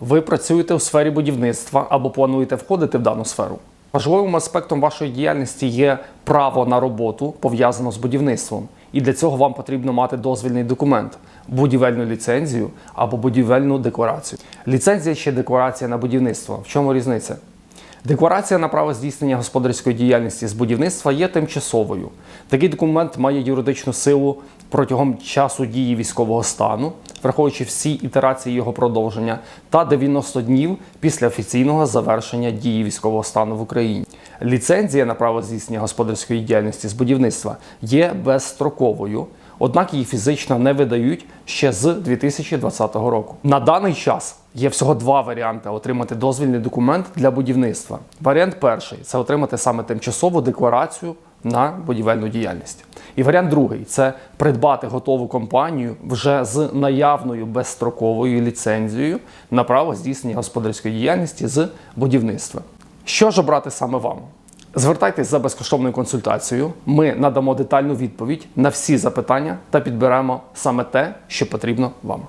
Ви працюєте у сфері будівництва або плануєте входити в дану сферу. Важливим аспектом вашої діяльності є право на роботу пов'язано з будівництвом. І для цього вам потрібно мати дозвільний документ, будівельну ліцензію або будівельну декларацію. Ліцензія ще декларація на будівництво. В чому різниця? Декларація на право здійснення господарської діяльності з будівництва є тимчасовою. Такий документ має юридичну силу протягом часу дії військового стану, враховуючи всі ітерації його продовження, та 90 днів після офіційного завершення дії військового стану в Україні. Ліцензія на право здійснення господарської діяльності з будівництва є безстроковою. Однак її фізично не видають ще з 2020 року. На даний час є всього два варіанти отримати дозвільний документ для будівництва. Варіант перший це отримати саме тимчасову декларацію на будівельну діяльність. І варіант другий це придбати готову компанію вже з наявною безстроковою ліцензією на право здійснення господарської діяльності з будівництва. Що ж обрати саме вам? Звертайтесь за безкоштовною консультацією. Ми надамо детальну відповідь на всі запитання та підберемо саме те, що потрібно вам.